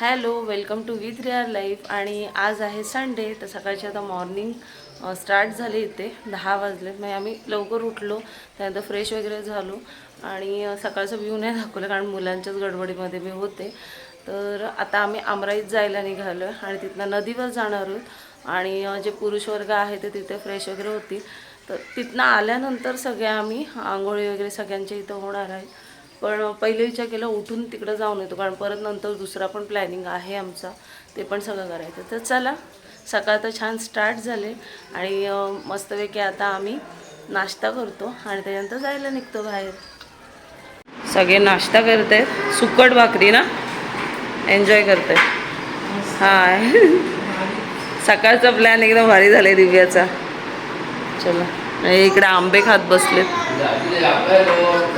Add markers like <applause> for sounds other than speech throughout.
Hello welcome to with rear life. आणि आज आहे संडे तर सकाळची आता मॉर्निंग स्टार्ट झाली इथे दहा वाजले. म्हणजे आम्ही लवकर उठलो त्यानंतर फ्रेश वगैरे झालो. आणि सकाळचं व्ह्यू नाही दाखवलं कारण मुलांच्याच गडबडीमध्ये मी होते. तर आता आम्ही अमराईत जायला निघालो आहे आणि तिथनं नदीवर जाणार आहोत. आणि जे पुरुष वर्ग आहे ते तिथे फ्रेश वगैरे होतील. तर तिथनं आल्यानंतर सगळ्या आम्ही आंघोळी वगैरे सगळ्यांच्या इथं होणार आहे. पण पहिले विचार केला उठून तिकडं जाऊन येतो. कारण परत नंतर दुसरा पण प्लॅनिंग आहे आमचा. ते पण सगळं करायचं. तर चला सकाळ तर छान स्टार्ट झाले. आणि मस्तपैकी आता आम्ही नाश्ता करतो आणि त्याच्यानंतर जायला निघतो बाहेर. सगळे नाश्ता करत आहेत सुकट भाकरी ना? एन्जॉय करत आहेत हाय. सकाळचा प्लॅन एकदम भारी झाला दिव्याचा. चला. आणि इकडे आंबे खात बसलेत.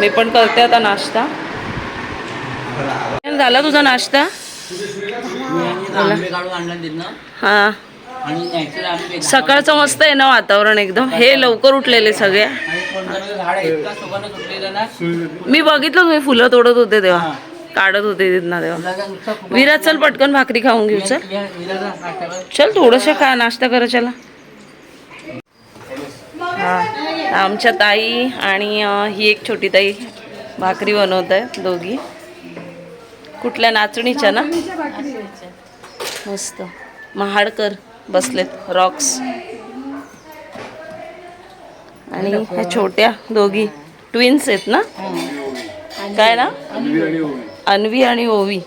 मी पण करते आता नाश्ता. झाला? तुझा नाश्ता? हा. सकाळचं मस्त आहे ना वातावरण एकदम. हे लवकर उठलेले सगळे. मी बघितलं तुम्ही फुलं तोडत होते तेव्हा. काढत होते तिथनं तेव्हा. विरात चल पटकन भाकरी खाऊन घेऊ चल. चल थोडंसं खा नाश्ता करा चला. हां. आमच्या ताई आणि ही एक छोटी ताई भाकरी बनवत आहे दोघी. कुठल्या नाचणीच्या ना? मस्त. महाडकर बसलेत रॉक्स आणि ह्या छोट्या दोघी ट्विन्स आहेत ना? काय ना? अन्वी आणि ओवी.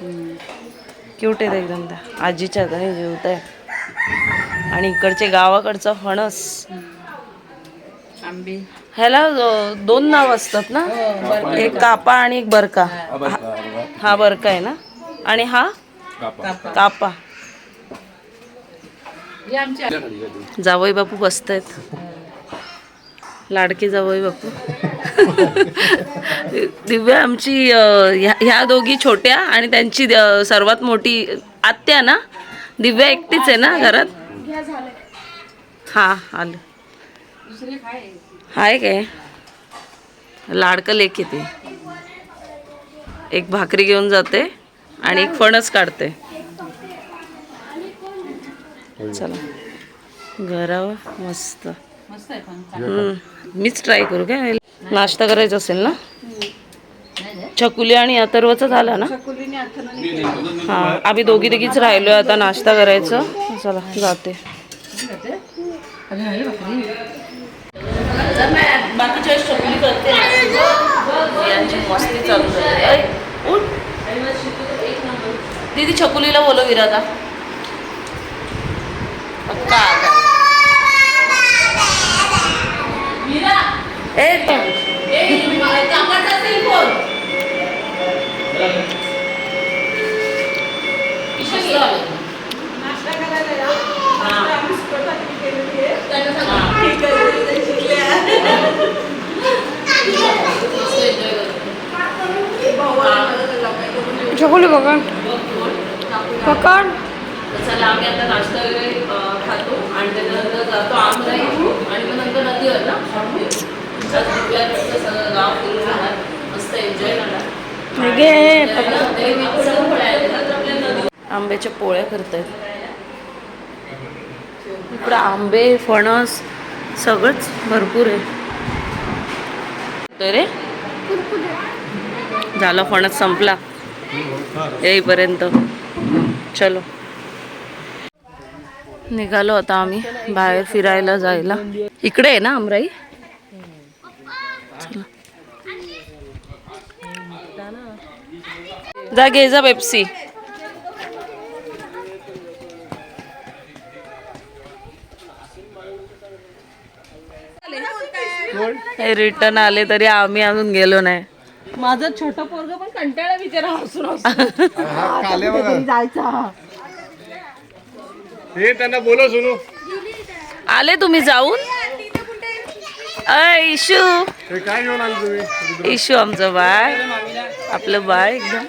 क्यूट आहेत एकदम त्या. आजीच्या घरी जेवत आहे आणि इकडचे गावाकडचा फणस. आंबे. ह्याला दोन नाव असतात ना? एक कापा आणि एक बरका. हा बरका आहे ना? आणि हा? कापा. हे जावई बापू बसत आहेत लाडकी जावई बापू. दिव्या आमची ह्या दोघी छोट्या आणि त्यांची सर्वात मोठी आत्या ना? दिव्या एकटीच आहे ना घरात? हा आलं. आहे काय? लाडकं लेख येते एक भाकरी घेऊन जाते आणि एक फणस काढते. चला. घरावर मस्त. मीच ट्राय करू काय? नाश्ता करायचा असेल ना? छकुली आणि अथर्वचं झालं ना? हां आम्ही दोघी दोघीच राहिलो आता नाश्ता करायचं. चला जाते. जर नाही बाकीच्या करते. यांची मस्ती चालू झाली. दीदी छकुलीला बोलो विराता पक्का आता. ए तो. ए, काकाचा असेल फोन. मस्त आलं. हां. त्यांना सांगा. चकोली पकड. पकड. तर चला आम्ही आता नाश्ता वगैरे अं, खातो आणि त्याच्यानंतर जातो आमराई आणि मग नंतर नदीवर ना. आज दिव्याचं सगळं गाव फिरून राहणार मस्त एन्जॉय करणार घे आंब्याच्या पोळ्या करतायत. इकडं आंबे फणस सगळंच भरपूर आहे. रे झाला फणस संपला. येईपर्यंत. चलो. निघालो आता आम्ही बाहेर फिरायला जायला. इकडे आहे ना अमराई चला. जा घे जा पेप्सी. रिटर्न आले तरी आम्ही अजून गेलो नाही. माझं छोटं पोरग पण कंटाळा बिचारा हसून हसून. जायचा. हे त्यांना बोलो सुनू. आले तुम्ही जाऊन? अय इशू. काय घेऊन आले तुम्ही? इशू आमचं बाळ. आपलं बाळ एकदम.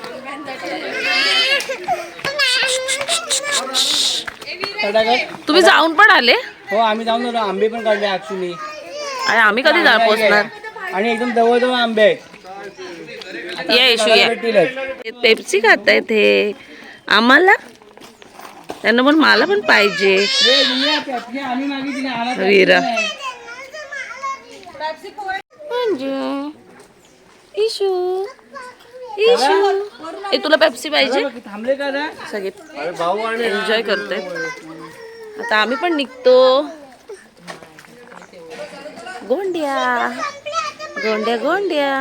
तुम्ही जाऊन पण आले? हो आम्ही जाऊन आलो. आंबे पण काढले ऍक्च्युली आणि आम्ही कधी जा पोचणार? आणि एकदम जवळ जवळ आंबे आहेत. या इशू या. पेप्सी खातायत हे. आम्हाला? त्यांना पण मला पण पाहिजे. वीरा. म्हणजे? इशू? इशू? ए तुला पेप्सी पाहिजे? बघ, थांबले का रे? सगळे. अरे भाऊ आणि एन्जॉय करते आता आम्ही पण निघतो. गोंड्या. गोंड्या गोंड्या.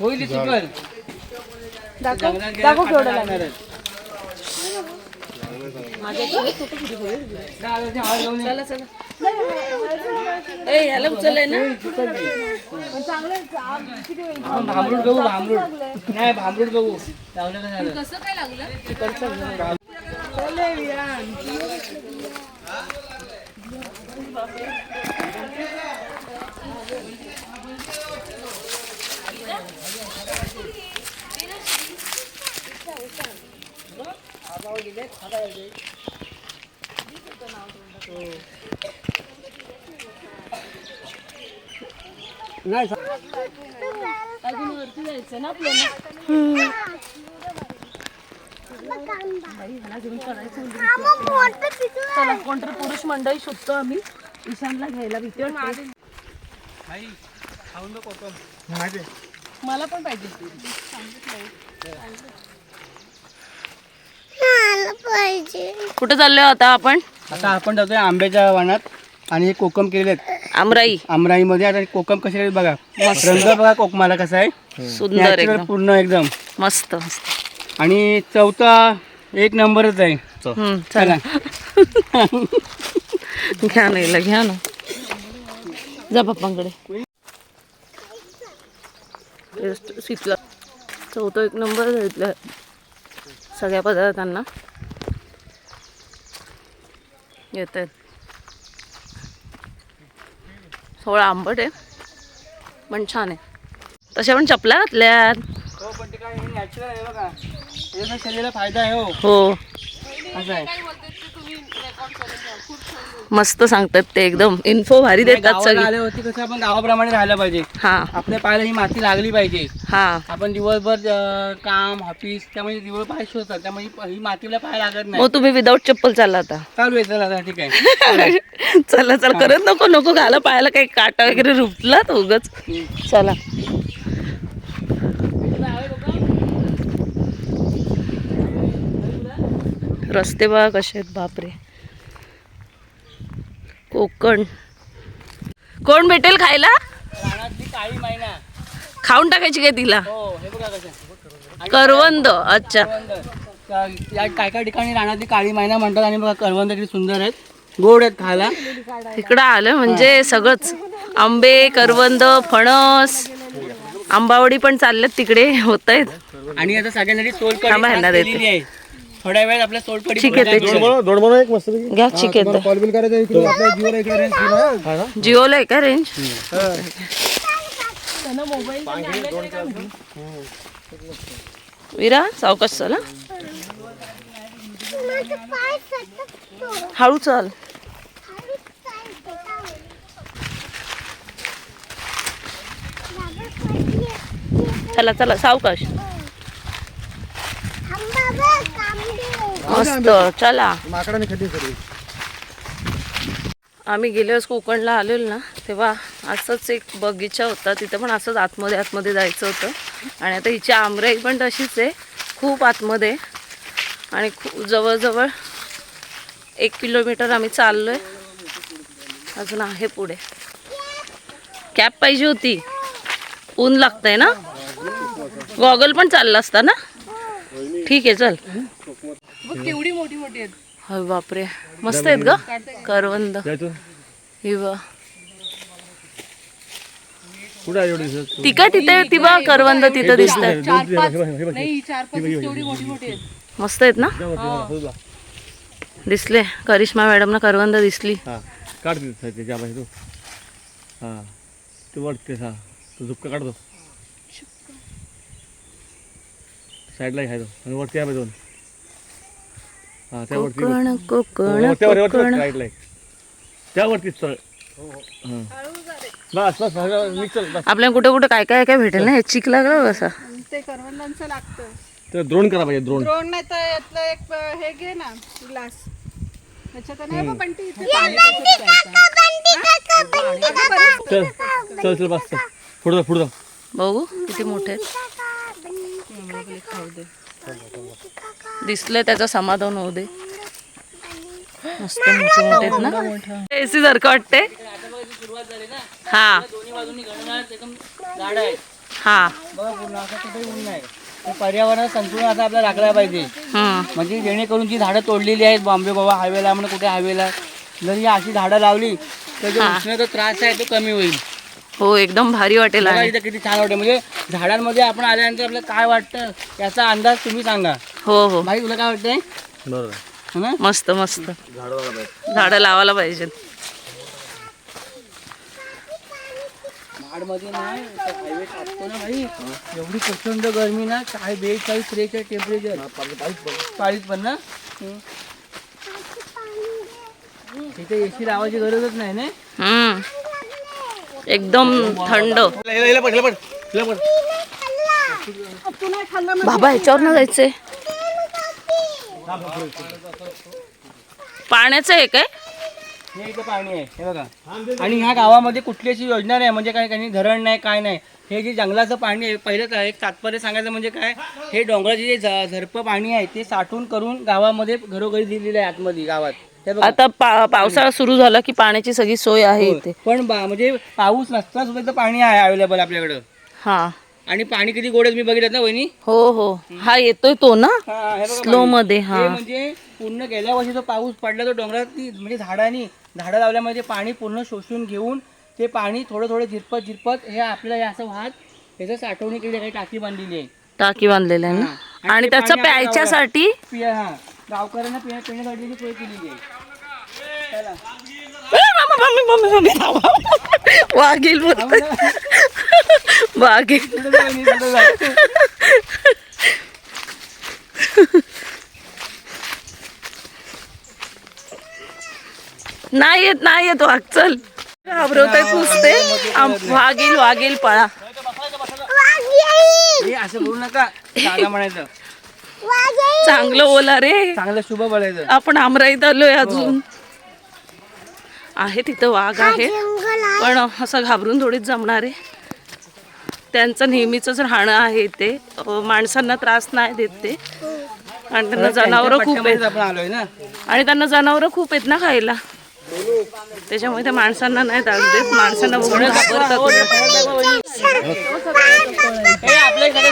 होईल चिकन जंगलात गेल्यावर खायला लागणारच. चला चला ए ह्याला उचललंय ना आपण भांबरूट बघू भांबरूट नाही भांबरूट बघू लावलं का झालं चला कोणतरी पुरुष मंडळी शोधतो आम्ही. ईशानला घ्यायला भीती वाटते. मला पण पाहिजे. कुठे चाललोय आता आपण? आता आपण जातोय आंब्याच्या वनात. आणि हे कोकम केलेले आहेत. आमराई. आमराईमध्ये आता कोकम कसे आहेत बघा. रंग बघा कोकमाला कसा आहे. सुंदर एकदम. पूर्ण एकदम. मस्त मस्त. आणि चौथा एक नंबरच आहे. हम्म, चला. चला. घ्या ना हिला, घ्या ना. जा पप्पांकडे. टेस्ट शीतला चौथा एक नंबर घेतला. सगळ्या पदार्थांना. येत आहेत थोडं आंबट आहे. पण छान आहे. तशा पण चपला घातल्यात. हो पण बघा. त्याचा शरीराला फायदा आहे हो. हो. असं आहे. मस्त सांगतात ते एकदम. इन्फो भारी देतात सगळी. होते कसं आपण गावाप्रमाणे राहायला पाहिजे. हा. आपल्या पायाला ही माती लागली पाहिजे. हा. आपण दिवसभर काम ऑफिस त्यामुळे दिवस पाय शोधतात त्यामुळे ही- मातीला पाय लागत नाही. मग तुम्ही विदाऊट चप्पल चालला आता. चालू आहे चला ठीक आहे. चला. <laughs> चला करत नको नको. घाला पायाला काही काटा वगैरे रुपला तो उगच. चला. रस्ते बघा कसे आहेत बापरे. कोकण. कोण भेटेल खायला? खाऊन टाकायची काय तिला? हो करवंद अच्छा. या काय काय ठिकाणी रानातली काळी मैना म्हणतात आणि बघा करवंद किती सुंदर आहेत. गोड आहेत खायला. इकडं आलं म्हणजे सगळंच. आंबे करवंद फणस आंबावडी पण चालल्यात तिकडे होत आहेत. आणि आता सगळ्यांसाठी ह्यांना देते. केलेली आहे. थोड्या वेळात आपल्या एक मस्त घ्या चिकेत कॉल बिल करायचं इकडे आपल्या जीवर इकडे रेंज फुल आहे. जिओला आहे का रेंज विरा सावकाश चला. हळू चल. चला चला सावकाश. मस्त चला. आम्ही गेल्या वेळेस कोकणला आलेलो ना तेव्हा असंच एक बगीचा होता. तिथं पण असंच आतमध्ये आतमध्ये जायचं होतं. आणि आता हिची आमराई पण तशीच आहे. खूप आतमध्ये. आणि खूप जवळजवळ एक किलोमीटर आम्ही चाललो आहे अजून आहे पुढे. कॅब पाहिजे होती. ऊन लागतंय ना? गॉगल पण चालला असता ना? ठीक आहे चल. केवढी मोठी मोठी आहेत. होय बापरे. मस्त आहेत ग. करवंद. ही बघ. ती काय तिथे ती बघ करवंद तिथं दिसत आहेत. चार पाच नाही चार पाच केवढी मोठी मोठी आहेत. मस्त आहेत ना? दिसले. करिश्मा मॅडमना करवंद दिसली. हा काढ तिथे हा. तू वाटते हा. तू झुपका काढतो साईडला तो आणि वरती आहे दोन. हा त्या वरती बघ. कोकण कोकण वरती वर- वरती बघ, कोकण साईडला आहे. त्या वरतीच चल. हं. बस बस बस मी चल बस. आपल्याला कुठे कुठे काय काय काय भेटेल ना? हे चिक लागला कसा ते करवंदांचं लागतं. तर द्रोण करा पाहिजे द्रोण द्रोण नाही तर यातलं एक अं, हे घे ना ग्लास त्याच्यात नाही बा इथे पाणी. चल चल चल बस चल. पुढं जा, पुढं जा. बघू किती मोठे आहेत. दिसले त्याचं समाधान होऊ दे. मस्त मोठे मोठे आहेत ना. एसी सारखं वाटते हा. हा. पर्यावरण संतुलन आता आपल्याला राखलं पाहिजे म्हणजे जेणेकरून जी झाडं तोडलेली आहेत बॉम्बे गोवा हायवेला म्हणजे कुठे हायवेला जर ही अशी झाडं लावली तर जो उष्णता त्रास आहे तो कमी होईल. हो एकदम भारी वाटेल इथं किती छान वाटतं म्हणजे झाडांमध्ये आपण आल्यानंतर आपल्याला काय वाटतं याचा अंदाज तुम्ही सांगा. हो हो. भाई तुला काय वाटतंय? बरोबर. आहे. हो ना? मस्त मस्त. झाडं लावायला पाहिजेत. झाडमध्ये ना हायवे टाकतो ना भाई. एवढी प्रचंड गरमी ना काय बेचाळीस त्रेचाळीस टेम्परेचर चाळीस हम्म. तिथे एसी लावायची गरजच नाही ना? हम्म. एकदम थंड. बाबा ह्याच्यावर ना जायचंय. पाण्याचं आहे काय? हे इथं पाणी आहे हे बघा. आणि ह्या गावामध्ये कुठलीच योजना नाही म्हणजे काय काही धरण नाही काय नाही. हे जे जंगलाचं पाणी आहे पहिलंच आहे एक तात्पर्य सांगायचं म्हणजे काय हे डोंगराचे जे झ- झरपं पाणी आहे ते साठवून करून गावामध्ये घरोघरी दिलेलं आहे आतमध्ये गावात. आता पा पावसाळा सुरू झाला की पाण्याची सगळी सोय आहे इथे. पण बा- म्हणजे पाऊस नसताना सुद्धा इथं पाणी आहे अवेलेबल आपल्याकडं. हा. आणि पाणी किती गोड आहे तुम्ही बघितलं ना वहिनी? हो हो. हा येतोय तो ना? हा, हे बघा स्लो पाणी. मध्ये हे हा. म्हणजे पूर्ण गेल्या वर्षी जो पाऊस पडला तो डोंगरात ती म्हणजे झाडांनी झाडं लावल्यामुळे ते पाणी पूर्ण शोषून घेऊन ते पाणी थोडं थोडं झिरपत झिरपत हे आपल्याला हे असं वाहत त्याचं साठवणी केली काही टाकी बांधलेली आहे. टाकी बांधलेली आहे हा. ना आणि त्याचं प्यायच्यासाठी पिया हा. गावकऱ्यांना पिण्या पिण्यासाठी सोय केलेली आहे. चला. ए, मम्मी, मम्मी, मम्मी, मम्मी, थांबा. वाघील बोलतोय. वाघील. पुढे जा वहिनी, पुढे जा. नाही येत नाही येत वाघ चल. घाबरवतोय पुसते आम- वाघील वाघील पळा. हे असं बोलू नका. दादा म्हणायचं. चांगलं बोला रे. चांगलं शुभ बोलायचं आपण आमराईत आलोय अजून. आहे तिथं वाघ आहे. पण असं घाबरून थोडीच जमणार आहे. त्यांचं नेहमीच राहणं आहे ते माणसांना त्रास नाही देत ते. आणि त्यांना जनावरं खूप आहेत. पट्ट्यामध्येच आपण आलोय ना. आणि त्यांना जनावरं खूप आहेत ना खायला. त्याच्यामुळे त्या माणसांना नाही त्रास देत माणसांना बघून घाबरतात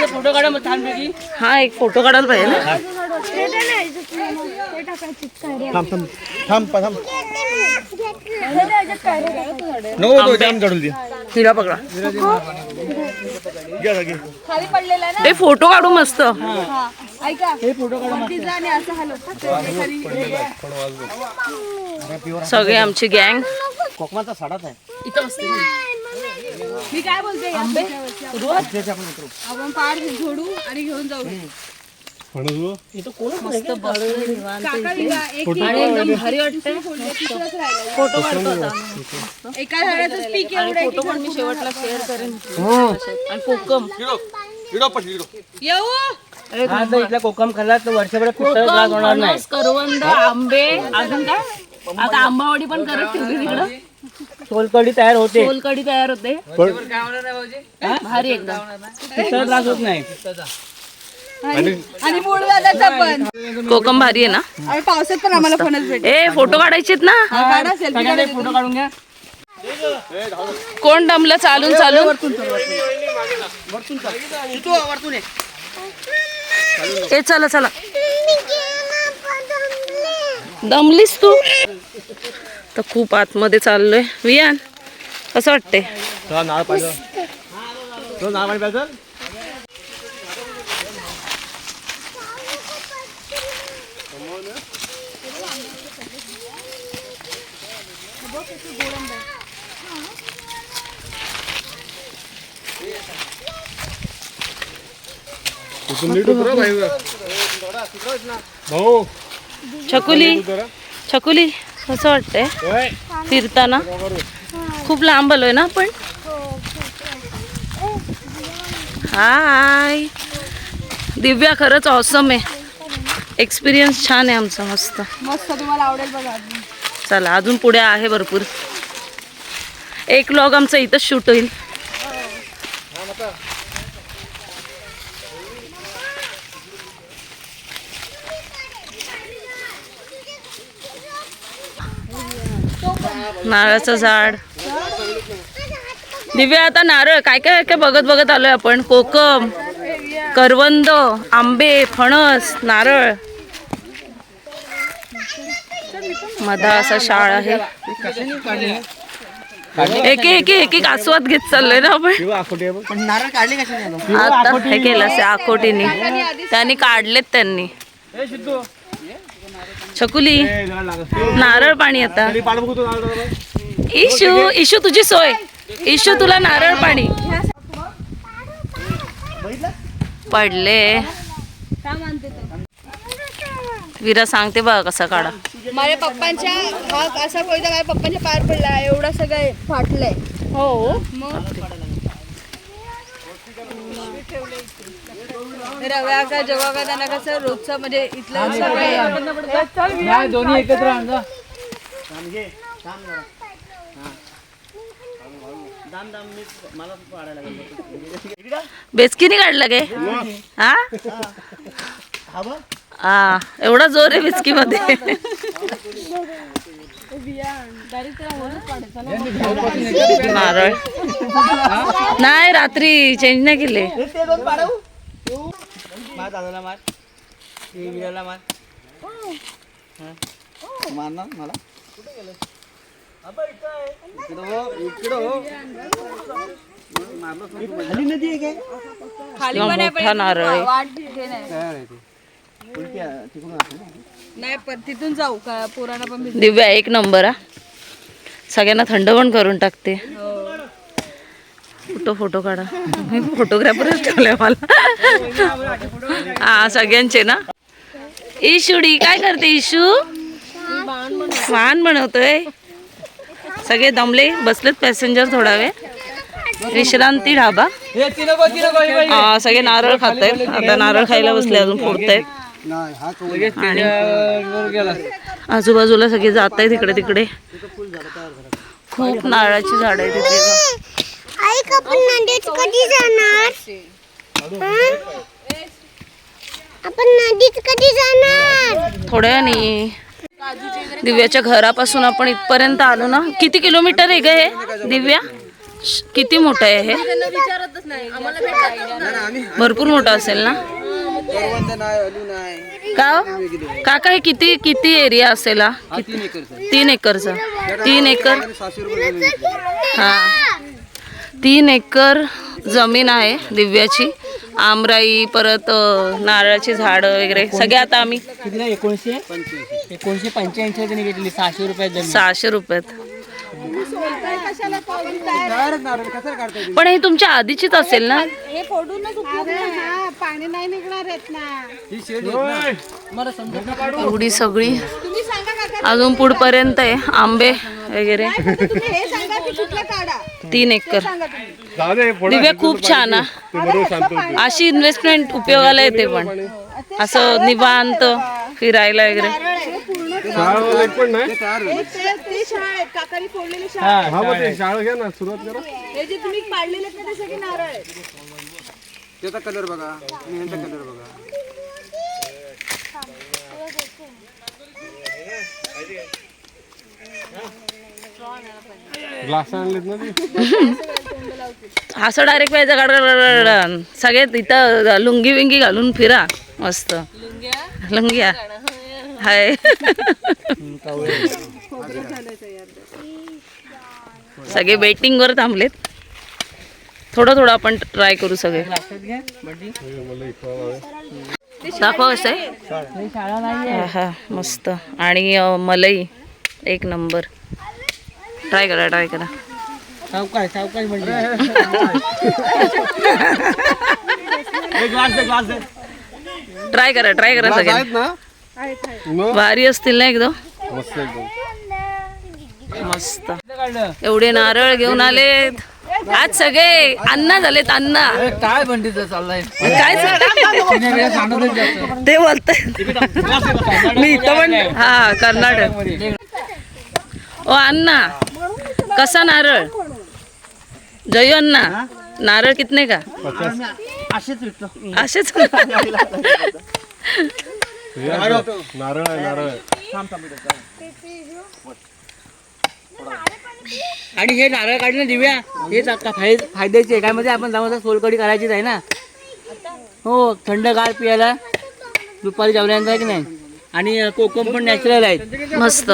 फोटो काढा हा एक फोटो काढायला पाहिजे ना. पकडा. ते फोटो काढू मस्त. हा. ऐका. हे फोटो काढा मस्त. वरती जा आणि असं हलव खाली सगळे आमची गँग. कोकमाचा साडाच आहे. इथं बसते मी काय बोलते? आपण पार झोडू आणि घेऊन जाऊ. एक. फोटो झाडाचं पीक एवढं पण मी शेवटला शेअर करेन. हो. आणि कोकम येऊ. हा इथला कोकम खाल्ला तर वर्षभर कुठला त्रास होणार नाही? फणस, करवंद आंबे अजून काय? आता आंबावडी पण करत ठेवली तिकडं. सोलकडी तयार होते. सोलकडी तयार होते. भारी एकदम. त्रास होत नाही. आणि मूळ दादाचा पण. कोकम भारी आहे ना? आणि पावसात पण आम्हाला फणस ए फोटो काढायचेत ना? काढा सेल्फी सगळ्यांना एक फोटो काढून घ्या. कोण दमलं चालून चालून. ए चला चला. दमलीस तू? तर खूप आतमध्ये चाललोय. वियान कसं वाटते तुला नाळ पाहिजे तुला नाळ पाणी पाहिजे इथून नीट उतरा भाई भाऊ। छकुली। छकुली कसं वाटतंय. फिरताना. खूप लांब आलोय ना आपण? हाय. दिव्या खरंच ऑसम आहे. एक्सपिरियन्स छान आहे आमचा मस्त. मस्त तुम्हाला आवडेल बघा चला अजून पुढे आहे भरपूर. एक लॉग आमचा इथंच शूट होईल. नारळाचं झाड. दिव्या आता नारळ काय काय काय बघत बघत आलोय आपण. कोकम करवंद आंबे फणस नारळ. मधा असा शाळ आहे. एक एक एक एक आस्वाद घेत चाललोय ना आपण. आता हे केलं असे आकोटीने त्यांनी काढलेत त्यांनी. छकुली. नारळ पाणी आता. इशू इशू तुझी सोय. इशू तुला नारळ पाणी. पडले. विरा सांगते बघा कसा काढा. माझ्या पप्पांच्या हा असा कोयता माझ्या पप्पांच्या पार पडला एवढा सगळं फाटलंय. हो. मग? रव्या का जेव्हा का त्यांना कसं रोजचं म्हणजे इथलं सगळं दोन्ही एकत्र आणजा. बेचकीने काढलं गे. हा? हा? एवढा जोर आहे बेचकी मध्ये नारळ नाही रात्री चेंज नाही केले. ते दोन पाडू मार दादाला मार. ते विराला मार. मार ना मला? खाली नदी आहे काय? खाली हा पण आहे मोठा नारळ आहे. वाट हे नाही. नाही पण तिथून जाऊ का? पोरांना पण. दिव्या एक नंबर हा. सगळ्यांना थंड पण करून टाकते. फोटो फोटो काढा? मी फोटोग्राफरच ठेवलाय मला. हा सगळ्यांचे ना? इशुडी काय करते इशू वाहन बनवतोय. सगळे दमले बसलेत पॅसेंजर थोडा वेळ. विश्रांती ढाबा. सगळे नारळ खात आहेत आता नारळ खायला बसले अजून फोडतायत. गेला. आजूबाजूला सगळे जात आहेत इकडे तिकडे. खूप नारळाची झाड आहे तिथे आई आपण नदीत कधी जाणार? हं? आपण नदीत कधी जाणार? थोड्या वेळाने. दिव्याच्या घरापासून आपण इथपर्यंत आलो ना? किती किलोमीटर आहे ग हे? दिव्या? श- किती मोठं आहे हे? भरपूर मोठं असेल ना? का हो? काका हे किती किती एरिया असेल हा? किती- तीन एकरचा. तीन एकर? हा. तीन एकर जमीन आहे दिव्याची. आमराई परत नारळाची झाडं वगैरे. सगळे आता आम्ही एकोणीसशे? एकोणीसशे पंच्याऐंशी त्यांनी घेतली सहाशे रुपयात जमीन. सहाशे रुपयात. पण ही तुमच्या आधीचीच असेल ना? हे फोडूनच. हा, पाणी नाही निघणार आहेत ना. एवढी सगळी तुम्ही सांगा काका अजून पुढपर्यंत आहे. आंबे वगैरे. हे तीन एकर. दिव्या खूप छान हा. ते बरोबर सांगतो अशी इन्व्हेस्टमेंट उपयोगाला येते पण. असं निवांत फिरायला वगैरे. हे पूर्ण शाळा एक पण नाही. हे ते ते शाळा आहेत काकानी फोडलेली शाळा. हा मग ते शाळा घ्या ना सुरुवात करा. हे जे तुम्ही काढलेले आहेत ना ते सगळे नारळ आहेत. त्याचा कलर बघा. आणि ह्यांचा कलर बघा. ग्लास आणलेत ना ते? असं डायरेक्ट व्हायचं गाड. सगळे तिथं लुंगी विंगी घालून फिरा. मस्त. लुंग्या? हाय. सगळे वेटिंग वर थांबलेत. थोडं थोडं आपण ट्राय करू सगळे. दाखव कसं आहे? हा मस्त. आणि मलई एक नंबर ट्राय करा ट्राय करा. सावकाश सावकाश म्हणजे. <laughs> एक ग्लास दे ग्लास दे. ट्राय करा ट्राय करा आहेत भारी असतील ना एकदम. मस्त एकदम. मस्त. काढलं. एवढे नारळ घेऊन आलेत. आज सगळे अण्णा झालेत अण्णा. अरे काय म्हणते चाललंय? काय सांग- ते बोलताय. मी इथं पण हा कर्नाटक. ओ अण्णा. कसा नारळ? जयू अण्णा नारळ कितने का? असेच विकतो. असेच? <laughs> नारळ आहे नारळ. आणि हे नारळ काढले दिव्या हेच आता फाय- फायद्याचे आहे. काय म्हणजे आपण जाऊन सोलकडी करायचीच आहे ना? हो थंड गार पियाला. दुपारी जेवल्यानंतर आहे की नाही? आणि कोकम पण नॅचरल आहेत. मस्त.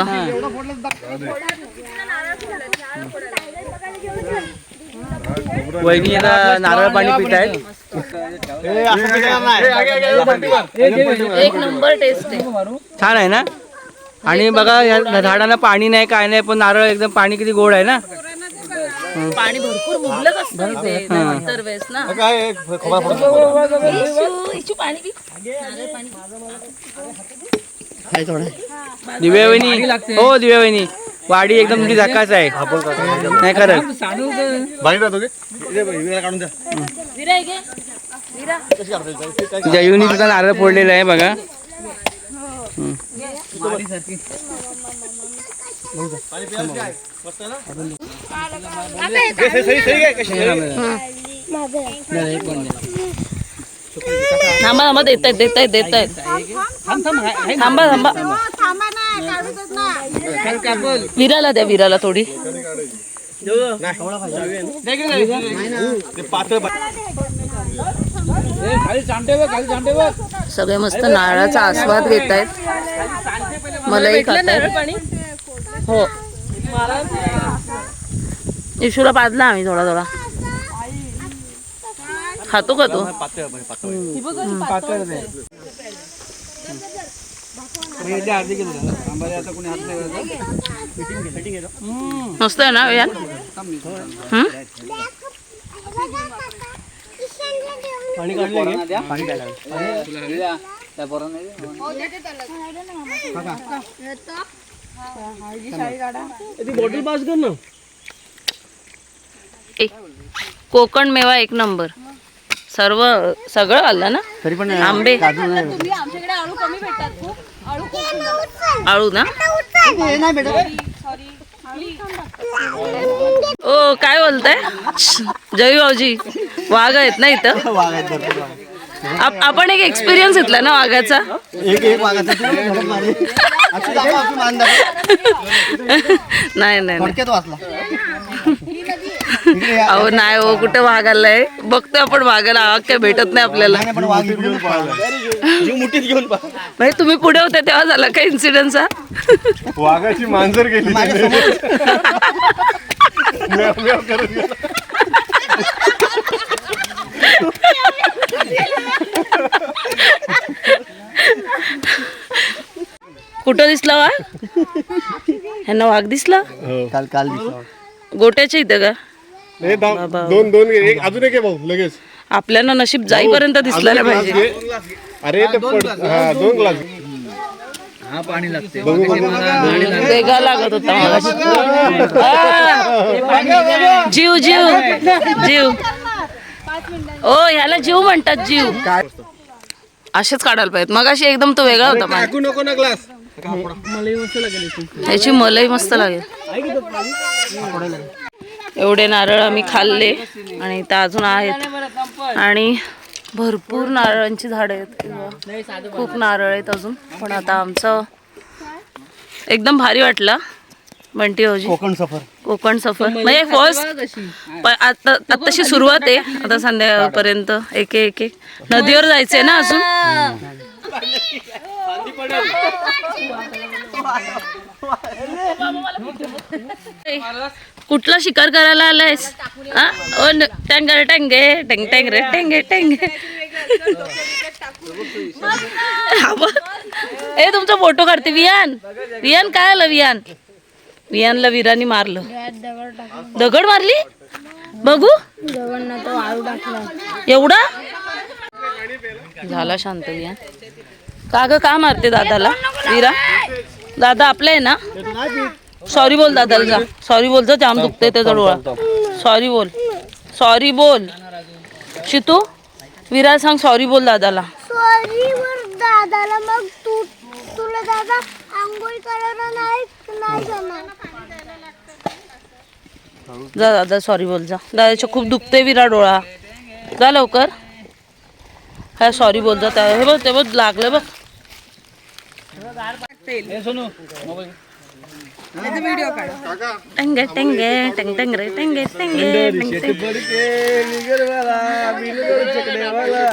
वहिनी आता नारळ पाणी पित आहेत. एक नंबर टेस्ट आहे. छान आहे ना? आणि बघा या झाडांना पाणी नाही काय नाही पण नारळ एकदम पाणी किती गोड आहे ना? पाणी भरपूर मुबलक असतं इथे ना. पाणी. दिव्या वहिनी. हो दिव्या वहिनी. वाडी एकदम तुमची झकाच आहे. नाही इकडे. जयुनी सुद्धा नारळ फोडलेला आहे बघा. थांबा थांबा देत आहेत देत आहेत देत आहेत. थांबा थांबा. विराला द्या विराला थोडी. सगळे मस्त नारळाचा आस्वाद घेत आहेत. मलाही खात हो. इशूला पाजला आम्ही थोडा थोडा. खातो का तो? मस्त आहे ना यार? ए, कोकण मेवा एक नंबर. सर्व सगळं आलं ना? तरी पण आंबे. तुम्ही आमच्याकडे आळू कमी भेटतात खूप. आळू खूप आळू ना? ओ काय बोलताय? जय भाऊजी. वाघ आहेत ना इथं? आप- आपण एक एक्सपिरियन्स घेतला ना वाघाचा? <laughs> नाही नाही नाही. <laughs> अहो नाही हो कुठे वाघ आलाय बघतोय आपण वाघाला आवाज काय भेटत नाही आपल्याला. म्हणजे तुम्ही पुढे होते तेव्हा झाला का इन्सिडेंट हा वाघाची मांजर गेली. कुठं दिसला वा ह्यांना वाघ दिसला? काल काल गोट्याच्या इथं का? हे दा- दोन दोन घे. एक अजून एक आहे भाऊ लगेच. आपल्याला नशीब जाईपर्यंत दिसला नाही ग्लास पाहिजे. घे. अरे ते पड हा दोन ग्लास हा पाणी लागते बघू. बघू वेगळा लागत होता मगाशी. आ! जीव जीव. जीव. ओ ह्याला जीव म्हणतात जीव. असेच काढायला पाहिजेत. मगाशी एकदम तो वेगळा होता पाणी टाकू नको ना ग्लास याची मलाही मस्त लागेल. एवढे नारळ आम्ही खाल्ले आणि त्या अजून आहेत. आणि भरपूर नारळांची झाडं आहेत. खूप नारळ आहेत अजून. पण आता आमचं एकदम भारी वाटलं. बंटी भाऊजी. कोकण सफर. कोकण सफर. म्हणजे फर्स्ट आता आताशी सुरुवात आहे. आता संध्याकाळपर्यंत एक एक एक. नदीवर जायचंय ना अजून? कुठला शिकार करायला आलायस? हा? ओ न- टंगर टंगे टंग टंग रे टंगे टंगे. हा. ए तुमचा फोटो काढते वियान वियान काय आलं वियान वियानला विरानी मारलं. दगड मारली? बघू. एवढा? झाला शांत या का ग का मारते दादाला? विरा? दादा आपलं आहे ना? सॉरी बोल दादाला जा. सॉरी बोल जा जाम दुखते त्याचा डोळा सॉरी बोल. सॉरी बोल. शितू विरा सांग सॉरी बोल दादाला. सॉरी वर दादाला. मग तू तुला दादा आंघोळ करायला नाही जा दादा सॉरी बोल जा. दादाच्या खूप दुखते विरा डोळा. जा लवकर. हा सॉरी बोल जा. त्या- हे बघ ते बघ लागलं बघ. हे टंगे टंगे टंग टंग रे टंगे टंगे टंग. टंग.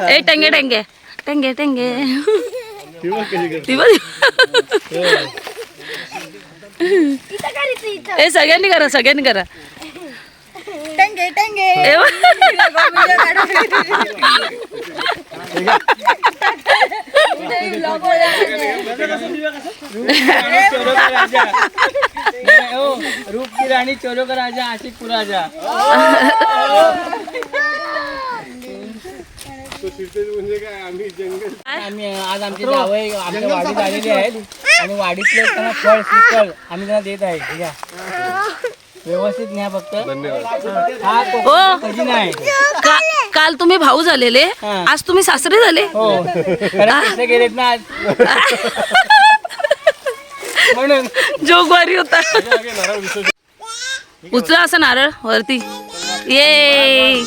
ए टंगे टंगे. टंगे टंगे. बघ. ए सगळ्यांनी करा सगळ्यांनी करा. टंगे टंगे. रूप की राणी चोरो का राजा आशिक पुराजा. <laughs> म्हणजे काय आम्ही जंगल आम्ही आज आमचे जावई आमच्या वाडीत आलेले आहेत. आणि वाडीतले त्यांना फळ आम्ही त्यांना देत आहे ठीक आहे. व्यवस्थित न्या फक्त. हा हो. का- काल तुम्ही भाऊ झालेले हा. आज तुम्ही सासरे झाले? हो. कारण पैसे गेलेत ना आज. म्हणून. जोगवारी होता. उचला असं नारळ वरती. ये.